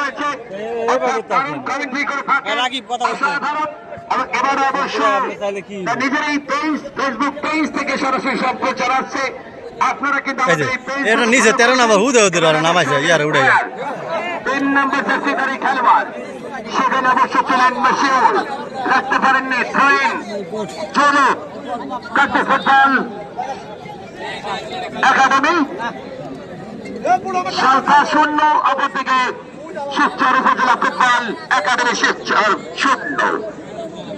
হয়েছে। এবার অবশ্য? তার নিজের এই পেজ ফেসবুক পেজ থেকে সরাসরি সম্প্রচার আছে আপনারা কিন্তু এই যে আমাদের এই page এটা নিচে তেরো নাম্বার হুদে হুদে আর নামাইছে ইয়ার উড়ে তিন নম্বর জার্সিধারী খেলোয়াড়। সেখানে অবশ্য ছিলেন মশিউর রাখতে পারেননি চলো ফুটবল একাডেমি। সংখ্যা শূন্য অপরদিকে শিবচর উপজেলা ফুটবল একাডেমি শিবচর শূন্য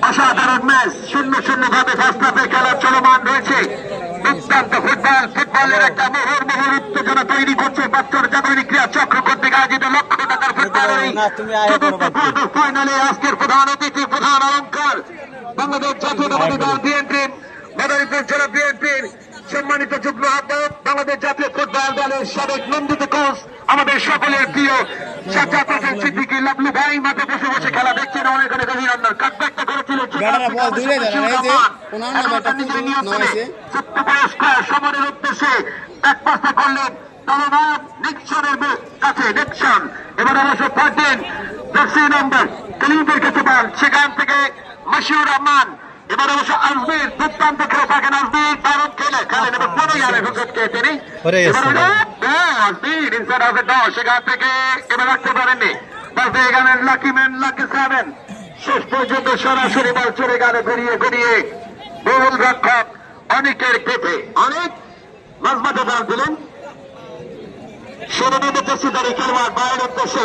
অসাধারণ ম্যাচ শূন্য শূন্য ভাবে ফার্স্ট খেলা চলমান রয়েছে দুর্দান্ত ফুটবল ফুটবলের একটা মোহর মোহর উত্তেজনা তৈরি করছে বাচ্চার জানুয়ারি ক্রিয়া চক্র কর্তৃক আয়োজিত লক্ষ টাকার ফুটবল এই না, তুমি আয়া করো বাচ্চা। চতুর্থ ফাইনালে আজকের প্রধান অতিথি প্রধান অলঙ্কার বাংলাদেশ জাতীয়তাবাদী দল বিএনপি মাদারীপুর জেলা বিএনপির সম্মানিত যুগ্ম আহ্বায়ক বাংলাদেশ জাতীয় ফুটবল দলের সাবেক নন্দিত কোচ আমাদের সকলের প্রিয় সাজ্জাদ হোসেন সিদ্দিকী লাভলু ভাই মাঠে বসে বসে খেলা দেখছেন। অনেক অনেক অভিনন্দন। কাটব্যাকটা করেছিল উদ্দেশ্যে করলেন। নিক্সনের কাছে নিক্সন। এবার অবশ্য পাঠেন দশি নম্বর কলিমের কাছে বল সেখান থেকে মশিউর রহমান এবার অবশ্য আজমির দুর্দান্ত খেলে থাকেন আজমির দারুণ খেলে খেলেন এবার কোনো ইয়ারে হুজুর কে তিনি। আজমির হাফে দশ সেখান থেকে এবার রাখতে পারেননি। পাশে এখানে লাকি ম্যান লাকি সেভেন শেষ পর্যন্ত সরাসরি বল চলে গেল গড়িয়ে গড়িয়ে বহুল রক্ষক অনেকের পেটে। অনেক মাঝমাঠে দাঁড় দিলেন। ষোলো নম্বর তসিদারি খেলোয়াড় বাইরের উদ্দেশ্যে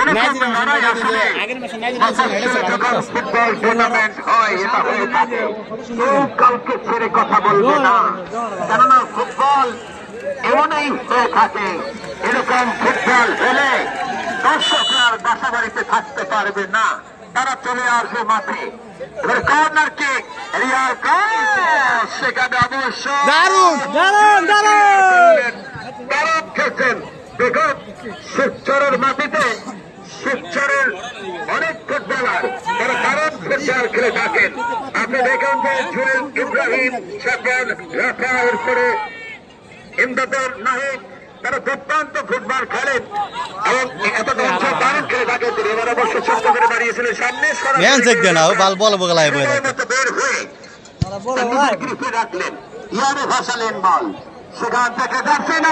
আগের ম্যাচে নাইজেরিয়া বাংলাদেশে যখন ফুটবল টুর্নামেন্ট হয় এটা হয়ে থাকে। কেউ কাউকে ছেড়ে কথা বলবে না। কেননা ফুটবল এমনই হয়ে থাকে এরকম ফুটবল হলে দর্শকরা বাসা বাড়িতে থাকতে পারবে না। তারা চলে আসবে মাঠে। এবার কর্নার কিক রিয়াল ক্রস সেখানে অবশ্য দারুণ, দারুণ, দারুণ। দারুণ খেলছেন দেখুন শিবচরের মাটিতে। শিবচরের অনেক ফুটবলার তারা দারুণ ফুটবল খেলে থাকেন। আপনি দেখুন যে জুয়েল ইব্রাহিম সাফর রাফা এরপরে ইমদাদুর নাহিদ তারা দুর্দান্ত ফুটবল খেলেন এবং এত দারুণ খেলে থাকেন। তিনি এবার অবশ্য ছোট্ট করে দাঁড়িয়েছিলেন সামনে ম্যান চেক দেন বাল বল বগলায় বয়ে বের হয়ে রাখলেন ইয়ারে ভাসালেন বল। সেখান থেকে যাচ্ছে না